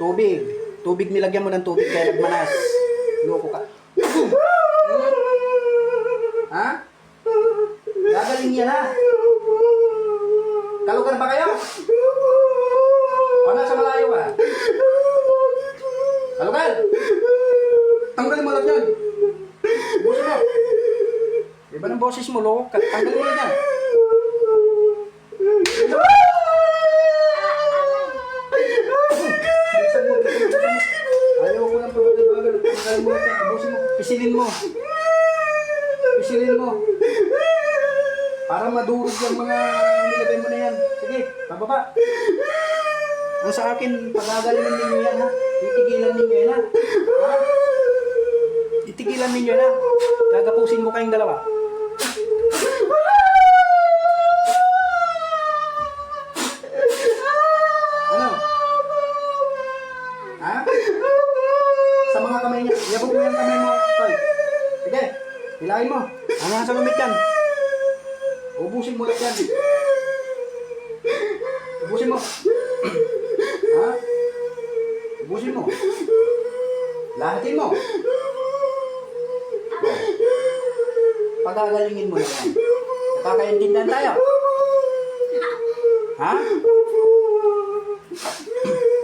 Tubig. Tubig nilagyan mo ng tubig kaya nagmanas. Loko ka. Ha? Gagaling yan ha? Kalugar ba kayo? O nasa malayo ka? Kalugar! Tanggalin mo lang yan. Busin mo. Iba ng boses mo, loko. ka. Tanggalin mo lang yan. Bilisan mo, bilisan mo. Ayaw ko lang pabagal-bagal. Tanggalin mo. Pisilin mo. Pisilin mo. Para madurog yung mga nilagay mo na yan. Sige, pababa. Ang sa akin, pagagalingan ninyo yan ha. Titigilan ninyo yan ha. Ha? Titigilan ninyo ha. Gagapusin ko kayong dalawa. Mo yung kamay mo, Toy. Sige, hilahin mo. Hanggang sa lumit yan. Ubusin mo lang yan. Ubusin mo. ha? Ubusin mo. Lahatin mo. Oh. Pagagalingin mo na yan. Nakakaintindihan tayo. Ha?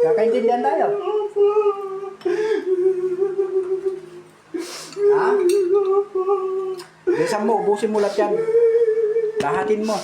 Kakaintindihan tayo. Ha? Bilisan mo, ubusin mo lahat yan. Lahatin mo.